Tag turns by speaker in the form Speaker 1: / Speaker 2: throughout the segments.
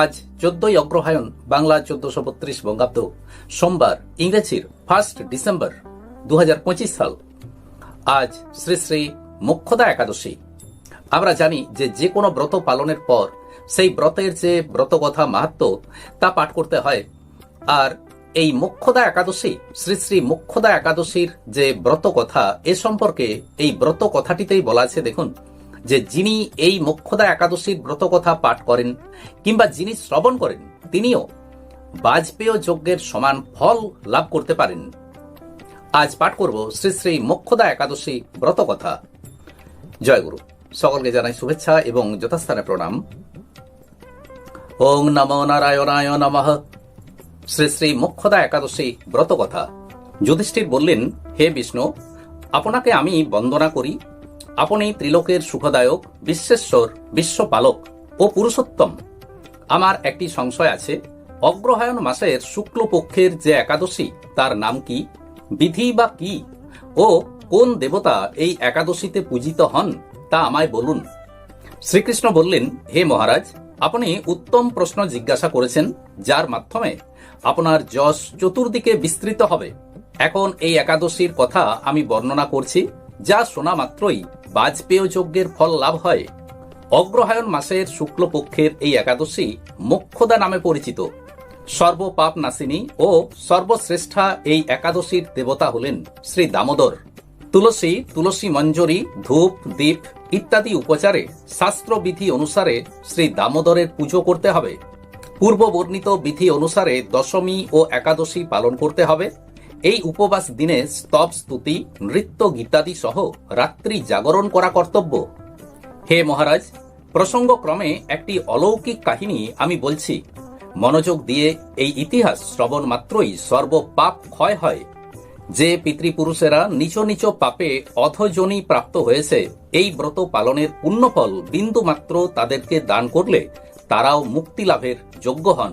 Speaker 1: আজ চোদ্দই অগ্রহায়ণ, বাংলা চোদ্দশো বত্রিশ বঙ্গাব্দ, সোমবার, ইংরেজির ফার্স্ট ডিসেম্বর দু হাজার পঁচিশ সাল। আজ শ্রী শ্রী মোক্ষদা একাদশী। আমরা জানি যে যে কোনো ব্রত পালনের পর সেই ব্রতের যে ব্রতকথা মাহাত্ম তা পাঠ করতে হয়। আর এই মোক্ষদা একাদশী, শ্রী শ্রী মোক্ষদা একাদশীর যে ব্রত কথা এ সম্পর্কে এই ব্রত কথাটিতেই বলা আছে, দেখুন। যে যিনি এই মোক্ষদা একাদশীর ব্রত কথা পাঠ করেন কিংবা যিনি শ্রবণ করেন, তিনিও বাজপেয় যজ্ঞের সমান ফল লাভ করতে পারেন। আজ পাঠ করব শ্রী শ্রী মোক্ষদা একাদশী ব্রত কথা জয়গুরু, সকলকে জানাই শুভেচ্ছা এবং যথাস্থানে প্রণাম। ওং নম নারায়ণায় নমঃ। শ্রী শ্রী মোক্ষদা একাদশী ব্রত কথা যুধিষ্ঠির বললেন, হে বিষ্ণু, আপনাকে আমি বন্দনা করি আপনি ত্রিলোকের সুখদায়ক বিশ্বেশ্বর বিশ্বপালক ও পুরুষোত্তম। আমার একটি সংশয় আছে, অগ্রহায়ণ মাসের শুক্লপক্ষের যে একাদশী, তার নাম কি? বিধি বা কি? ও কোন দেবতা এই একাদশীতে পূজিত হন, তা আমায় বলুন। শ্রীকৃষ্ণ বললেন, হে মহারাজ, আপনি উত্তম প্রশ্ন জিজ্ঞাসা করেছেন, যার মাধ্যমে আপনার যশ চতুর্দিকে বিস্তৃত হবে। এখন এই একাদশীর কথা আমি বর্ণনা করছি, যা শোনা মাত্রই বাজপেয় যজ্ঞের ফল লাভ হয়। অগ্রহায়ণ মাসের শুক্লপক্ষের এই একাদশী মোক্ষদা নামে পরিচিত। সর্বপাপ নাসিনী ও সর্বশ্রেষ্ঠা এই একাদশীর দেবতা হলেন শ্রী দামোদর। তুলসী তুলসী মঞ্জরি, ধূপ, দীপ ইত্যাদি উপচারে শাস্ত্রবিধি অনুসারে শ্রী দামোদরের পুজো করতে হবে। পূর্ব বর্ণিত বিধি অনুসারে দশমী ও একাদশী পালন করতে হবে। এই উপবাস দিনে স্তব, স্তুতি, নৃত্য, গীতাদি সহ রাত্রি জাগরণ করা কর্তব্য। হে মহারাজ, প্রসঙ্গক্রমে একটি অলৌকিক কাহিনী আমি বলছি। মনোযোগ দিয়ে এই ইতিহাস শ্রবণ মাত্রই সর্বপাপ ক্ষয় হয়। যে পিতৃপুরুষেরা নিচ নিচ পাপে অধজনী প্রাপ্ত হয়েছে, এই ব্রত পালনের পুণ্যফল বিন্দু মাত্র তাদেরকে দান করলে তারাও মুক্তি লাভের যোগ্য হন।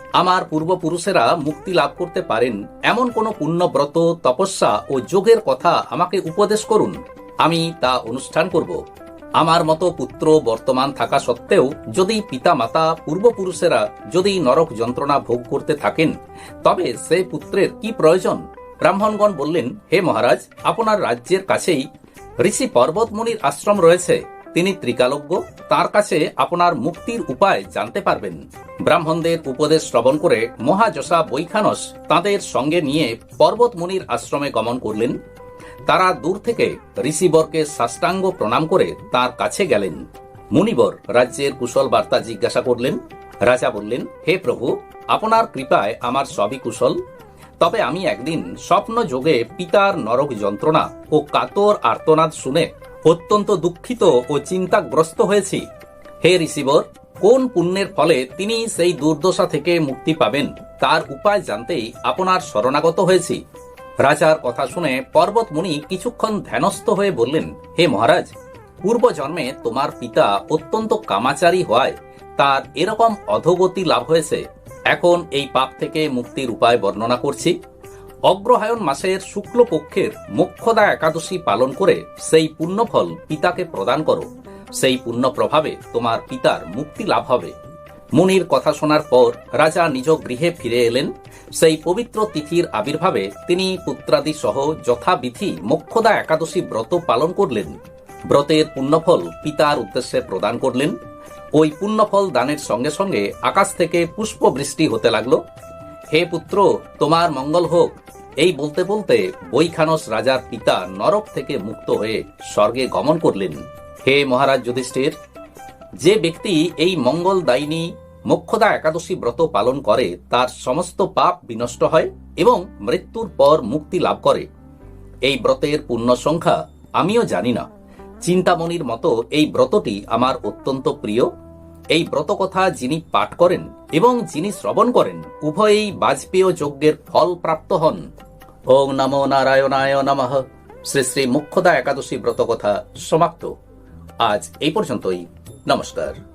Speaker 1: আমার পূর্বপুরুষেরা মুক্তি লাভ করতে পারেন। এমন কোন পুণ্যব্রত, তপস্যা ও যোগের কথা আমাকে উপদেশ করুন। আমি তা অনুষ্ঠান করব। আমার মতো পুত্র বর্তমান থাকা সত্ত্বেও যদি পিতা মাতা পূর্বপুরুষেরা যদি নরক যন্ত্রণা ভোগ করতে থাকেন, তবে সে পুত্রের কি প্রয়োজন? ব্রাহ্মণগণ বললেন, হে মহারাজ, আপনার রাজ্যের কাছেই ঋষি পর্বতমুনির আশ্রম রয়েছে। তিনি ত্রিকালজ্ঞ, তার কাছে আপনার মুক্তির উপায় জানতে পারবেন। ব্রাহ্মণদের উপদেশ শ্রবণ করে মহাযশা বৈখানস তাদের সঙ্গে নিয়ে পর্বতমুনির আশ্রমে গমন করলেন। তারা দূর থেকে ঋষিবরকে সাষ্টাঙ্গ প্রণাম করে তার কাছে গেলেন। মুনিবর রাজ্যের কুশল বার্তা জিজ্ঞাসা করলেন, রাজা বললেন, হে প্রভু, আপনার কৃপায় আমার সবই কুশল। তবে আমি একদিন স্বপ্ন যোগে পিতার নরক যন্ত্রণা ও কাতর আর্তনাদ শুনে অত্যন্ত দুঃখিত ও চিন্তাগ্রস্ত হয়েছি। হে ঋষিবর, কোন পুণ্যের ফলে তিনি সেই দুর্দশা থেকে মুক্তি পাবেন, তার উপায় জানতেই আপনার শরণাগত হয়েছি। রাজার কথা শুনে পর্বত মুনি কিছুক্ষণ ধ্যানস্থ হয়ে বললেন, হে মহারাজ পূর্ব জন্মে তোমার পিতা অত্যন্ত কামাচারী হওয়ায় তার এরকম অধোগতি লাভ হয়েছে। এখন এই পাপ থেকে মুক্তির উপায় বর্ণনা করছি। অগ্রহায়ণ মাসের শুক্লপক্ষের মোক্ষদা একাদশী পালন করে সেই পুণ্যফল পিতাকে প্রদান করো। সেই পুণ্য প্রভাবে তোমার পিতার মুক্তি লাভ হবে। মুনির কথা শোনার পর রাজা নিজ গৃহে ফিরে এলেন। সেই পবিত্র তিথির আবির্ভাবে তিনি পুত্রাদি সহ যথাবিধি মোক্ষদা একাদশী ব্রত পালন করলেন। ব্রতের পুণ্যফল পিতার উদ্দেশ্যে প্রদান করলেন। ওই পুণ্যফল দানের সঙ্গে সঙ্গে আকাশ থেকে পুষ্প বৃষ্টি হতে লাগল। হে পুত্র, তোমার মঙ্গল হোক। এই বলতে বলতে বৈখানস রাজার পিতা নরক থেকে মুক্ত হয়ে স্বর্গে গমন করলেন। হে মহারাজ যুধিষ্ঠির, যে ব্যক্তি এই মঙ্গলদায়িনী মোক্ষদা একাদশী ব্রত পালন করে, তার সমস্ত পাপ বিনষ্ট হয় এবং মৃত্যুর পর মুক্তি লাভ করে। এই ব্রতের পূর্ণ সংখ্যা আমিও জানি না। চিন্তামণির মতো এই ব্রতটি আমার অত্যন্ত প্রিয়। এই ব্রতকথা যিনি পাঠ করেন এবং যিনি শ্রবণ করেন, উভয়েই বাজপেয় যজ্ঞের ফল প্রাপ্ত হন। ওং নমো নারায়ণায় নমঃ। শ্রী শ্রী মুখ্যদা একাদশী ব্রতকথা সমাপ্ত। আজ এই পর্যন্তই। নমস্কার।